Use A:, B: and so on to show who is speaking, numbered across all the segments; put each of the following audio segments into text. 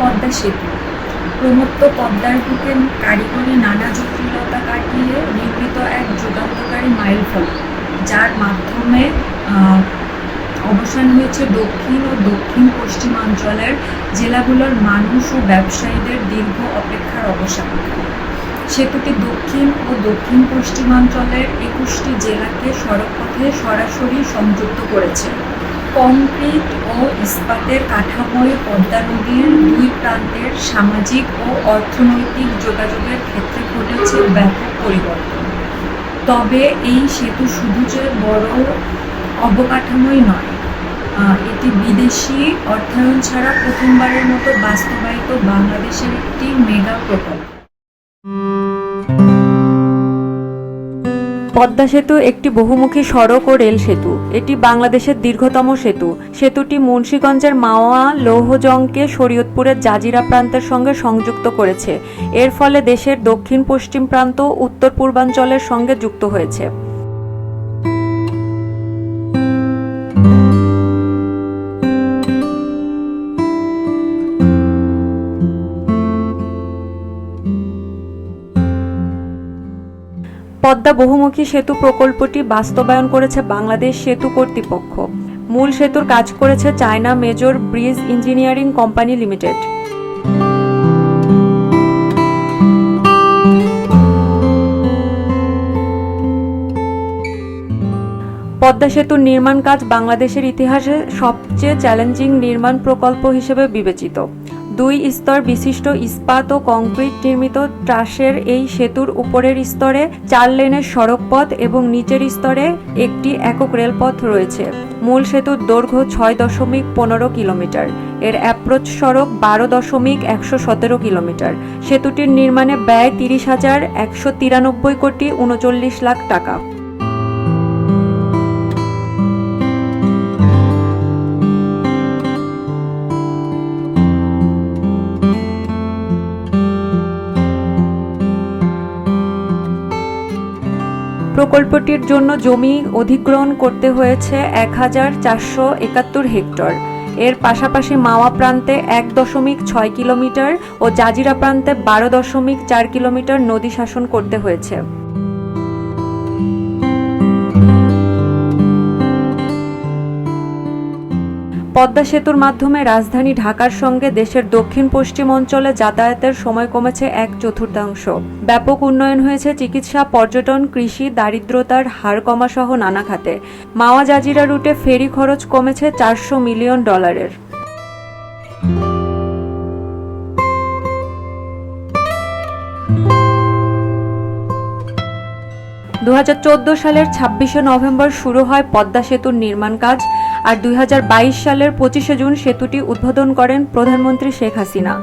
A: পদ্মা সেতু। প্রমত্ত পদ্মার বুকে কারিগরি নানা জটিলতা কাটিয়ে নির্মিত এক যুগান্তকারী মাইলফলক, যার মাধ্যমে অবসান হয়েছে দক্ষিণ ও দক্ষিণ পশ্চিমাঞ্চলের জেলাগুলোর মানুষ ও ব্যবসায়ীদের দীর্ঘ অপেক্ষার অবসান। সেতুটি দক্ষিণ ও দক্ষিণ পশ্চিমাঞ্চলের একুশটি জেলাকে সড়কপথে সরাসরি সংযুক্ত করেছে। কংক্রিট ও ইস্পাতের কাঠামোয় পদ্মা নদীর দুই প্রান্তের সামাজিক ও অর্থনৈতিক যোগাযোগের ক্ষেত্রে ঘটেছে ব্যাপক পরিবর্তন। তবে এই সেতু শুধু যে বড় অবকাঠামোই নয় এটি বিদেশি অর্থায়ন ছাড়া প্রথমবারের মতো বাস্তবায়িত বাংলাদেশের একটি মেগা প্রকল্প।
B: পদ্মা সেতু একটি বহুমুখী সড়ক ও রেল সেতু। এটি বাংলাদেশের দীর্ঘতম সেতু। সেতুটি মুন্সীগঞ্জের মাওয়া, লৌহজংকে, শরীয়তপুরের জাজিরা প্রান্তের সঙ্গে সংযুক্ত করেছে। এর ফলে দেশের দক্ষিণ পশ্চিম প্রান্ত উত্তর পূর্বাঞ্চলের সঙ্গে যুক্ত হয়েছে। পদ্মা বহুমুখী সেতু প্রকল্পটি বাস্তবায়ন করেছে বাংলাদেশ সেতু কর্তৃপক্ষ। মূল সেতুর কাজ করেছে China major bridge engineering company limited. Padma সেতুর নির্মাণ কাজ বাংলাদেশের ইতিহাসে সবচেয়ে চ্যালেঞ্জিং নির্মাণ প্রকল্প হিসেবে বিবেচিত। দুই স্তর বিশিষ্ট ইস্পাত ও কংক্রিট নির্মিত ট্রাসের এই সেতুর উপরের স্তরে চার লেনের সড়কপথ এবং নিচের স্তরে একটি একক রেলপথ রয়েছে। মূল সেতুর দৈর্ঘ্য ছয় দশমিক পনেরো কিলোমিটার। এর অ্যাপ্রোচ সড়ক বারো দশমিক একশো সতেরো কিলোমিটার। সেতুটির নির্মাণে ব্যয় তিরিশ হাজার একশো তিরানব্বই কোটি উনচল্লিশ লাখ টাকা। প্রকল্পটির জন্য জমি অধিগ্রহণ করতে হয়েছে এক হাজার চারশো একাত্তর হেক্টর। এর পাশাপাশি মাওয়া প্রান্তে এক দশমিক ছয় কিলোমিটার ও জাজিরা প্রান্তে বারো দশমিক চার কিলোমিটার নদী শাসন করতে হয়েছে। পদ্মা সেতুর মাধ্যমে রাজধানী ঢাকার সঙ্গে দেশের দক্ষিণ পশ্চিম অঞ্চলে যাতায়াতের সময় কমেছে এক চতুর্থাংশ। ব্যাপক উন্নয়ন হয়েছে চিকিৎসা, পর্যটন, কৃষি, দারিদ্রতার হার কমা সহ নানা খাতে। মাওয়া জাজিরা রুটে ফেরি খরচ কমেছে চারশো মিলিয়ন ডলারের। দু হাজার চোদ্দ সালের ছাব্বিশে নভেম্বর শুরু হয় পদ্মা সেতুর নির্মাণ কাজ। আর দুই হাজার বাইশ সালের পঁচিশে জুন সেতুটি উদ্বোধন করেন প্রধানমন্ত্রী শেখ হাসিনা।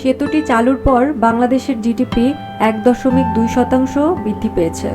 B: সেতুটি চালুর পর বাংলাদেশের জিডিপি এক দশমিক দুই শতাংশ বৃদ্ধি পেয়েছে।